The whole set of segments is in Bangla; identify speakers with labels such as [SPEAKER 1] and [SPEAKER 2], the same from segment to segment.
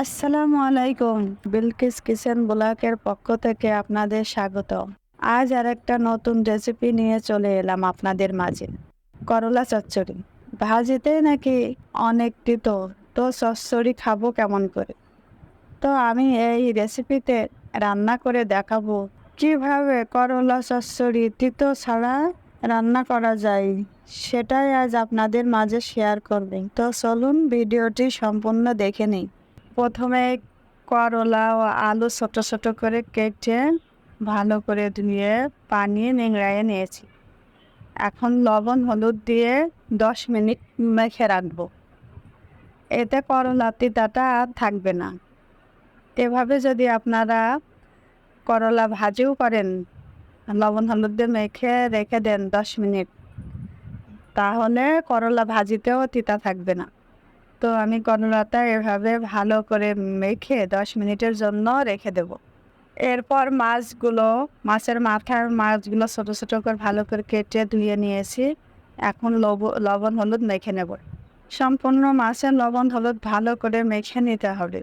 [SPEAKER 1] আসসালামু আলাইকুম, বিলকিস কিচেন ব্লকের পক্ষ থেকে আপনাদের স্বাগত আজ আর একটা নতুন রেসিপি নিয়ে চলে এলাম আপনাদের মাঝে, করলা চচ্চড়ি। ভাজিতে নাকি অনেক তিতো তো চচ্চড়ি খাব কেমন করে? তো আমি এই রেসিপিতে রান্না করে দেখাবো, কীভাবে করলা চচ্চড়ি তিতো ছাড়া রান্না করা যায়, সেটাই আজ আপনাদের মাঝে শেয়ার করবেন তো চলুন ভিডিওটি সম্পূর্ণ দেখে নিই। প্রথমে করলা ও আলু ছোট ছোট করে কেটে ভালো করে ধুয়ে পানি নিংড়াইয়ে নিয়েছি। এখন লবণ, হলুদ দিয়ে দশ মিনিট মেখে রাখব। এতে করলা তিতাটা আর থাকবে না। এভাবে যদি আপনারা করলা ভাজিও করেন, লবণ, হলুদ দিয়ে মেখে রেখে দেন দশ মিনিট, তাহলে করলা ভাজিতেও তিতা থাকবে না। তো আমি করলাটা এভাবে ভালো করে মেখে দশ মিনিটের জন্য রেখে দেব। এরপর মাছগুলো, মাছের মাথার মাছগুলো ছোটো ছোটো করে ভালো করে কেটে ধুয়ে নিয়েছি। এখন লব, লবণ হলুদ মেখে নেব। সম্পূর্ণ মাছের লবণ হলুদ ভালো করে মেখে নিতে হবে।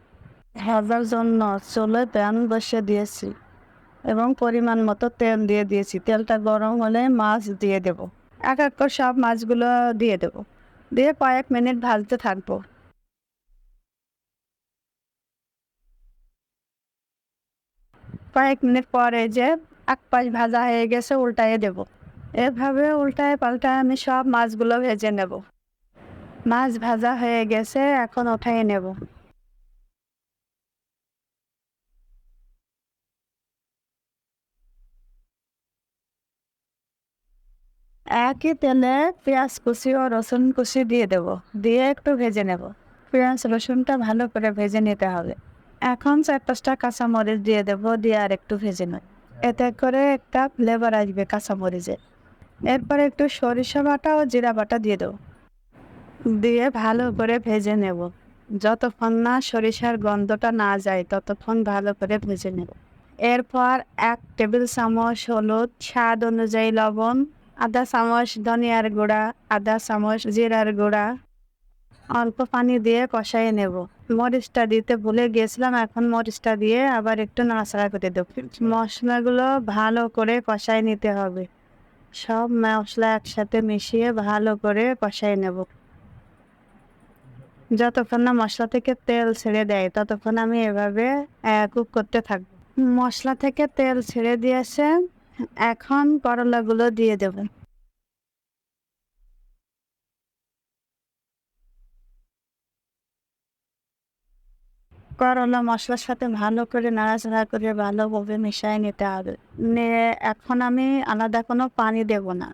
[SPEAKER 1] ভাজার জন্য চলে প্যান বসে দিয়েছি এবং পরিমাণ মতো তেল দিয়ে দিয়েছি। তেলটা গরম হলে মাছ দিয়ে দেব। এক এক করে সব মাছগুলো দিয়ে দেব। দিয়ে কয়েক মিনিট ভাজতে থাকব। কয়েক মিনিট পরে যে এক পাশ ভাজা হয়ে গেছে উল্টায়ে দেব। এভাবে উল্টায় পাল্টায় আমি সব মাছগুলো ভেজে নেব। মাছ ভাজা হয়ে গেছে, এখন উঠাই নেব। একই তেলে পেঁয়াজ কুচি ও রসুন কুচি দিয়ে দেব। দিয়ে একটু ভেজে নেব। পেঁয়াজ, রসুনটা ভালো করে ভেজে নিতে হবে। এখন চার পাঁচটা কাঁচামরিচ দিয়ে দেবো, দিয়ে আর একটু ভেজে নেব। এতে করে একটা ফ্লেভার আসবে কাঁচামরিচে এরপর একটু সরিষা বাটা ও জিরা বাটা দিয়ে দেবো। দিয়ে ভালো করে ভেজে নেব। যতক্ষণ না সরিষার গন্ধটা না যায়, ততক্ষণ ভালো করে ভেজে নেব। এরপর এক টেবিল চামচ হলুদ স্বাদ অনুযায়ী লবণ আধা চামচ ধনিয়ার গুঁড়া আধা চামচ জিরার গুঁড়া। অল্প পানি দিয়ে কষাই নেব। মরিচটা দিতে ভুলে গিয়েছিলাম, এখন মরিচটা দিয়ে আবার একটু নাড়াচাড়া করে দেব। মশলাগুলো ভালো করে কষাই নিতে হবে। সব মশলা একসাথে মিশিয়ে ভালো করে কষাই নেব। যতক্ষণ না মশলা থেকে তেল ছেড়ে দেয়, ততক্ষণ আমি এভাবে কুক করতে থাকব। মশলা থেকে তেল ছেড়ে দিয়েছে এখন করলাগুলো দিয়ে দেব। করলা মশলার সাথে ভালো করে নাড়াচাড়া করে ভালোভাবে মিশিয়ে নিতে হবে। নিয়ে এখন আমি আলাদা কোনো পানি দেব না।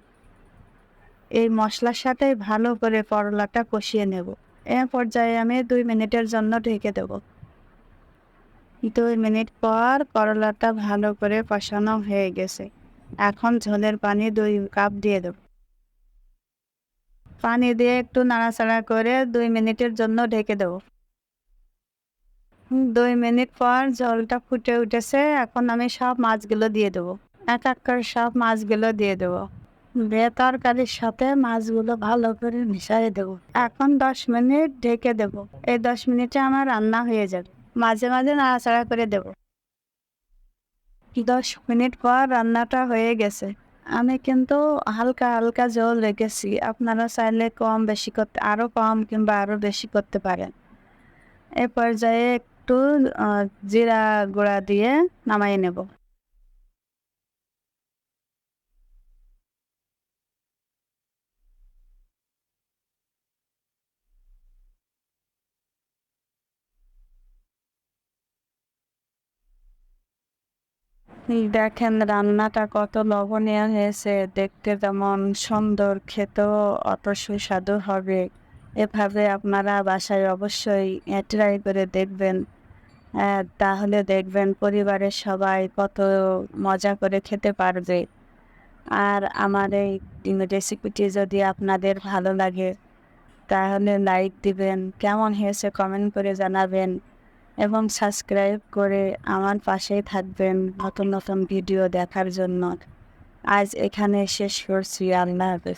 [SPEAKER 1] এই মশলার সাথে ভালো করে করলাটা কষিয়ে নেব। এ পর্যায়ে আমি দুই মিনিটের জন্য ঢেকে দেব। দুই মিনিট পর করলাটা ভালো করে কষানো হয়ে গেছে। এখন ঝোলের পানি দুই কাপ দিয়ে দেব। পানি দিয়ে একটু নাড়াচাড়া করে দুই মিনিটের জন্য ঢেকে দেব। দুই মিনিট পর জলটা ফুটে উঠেছে, এখন আমি সব মাছগুলো দিয়ে দেবো। এক এক করে সব মাছগুলো দিয়ে দেবো। বে তরকারির সাথে মাছগুলো ভালো করে মিশিয়ে দেবো। এখন দশ মিনিট ঢেকে দেব। এই দশ মিনিটে আমার রান্না হয়ে যাবে। মাঝে মাঝে নাড়াচাড়া করে দেব। দশ মিনিট পর রান্নাটা হয়ে গেছে। আমি কিন্তু হালকা হালকা জল রেখেছি। আপনারা চাইলে কম বেশি করতে আরও কম কিংবা আরও বেশি করতে পারেন। এ পর্যায়ে একটু জিরা গুঁড়া দিয়ে নামাই নেব। দেখেন, রান্নাটা কত লবণীয় হয়েছে। দেখতে যেমন সুন্দর, খেতেও অত সুস্বাদু হবে। এভাবে আপনারা বাসায় অবশ্যই ট্রাই করে দেখবেন। তাহলে দেখবেন পরিবারের সবাই কত মজা করে খেতে পারবে। আর আমার এই রেসিপিটি যদি আপনাদের ভালো লাগে, তাহলে লাইক দিবেন। কেমন হয়েছে কমেন্ট করে জানাবেন। এবং সাবস্ক্রাইব করে আমার পাশেই থাকবেন নতুন নতুন ভিডিও দেখার জন্য। আজ এখানে শেষ করছি, আল্লাহ হাফেজ।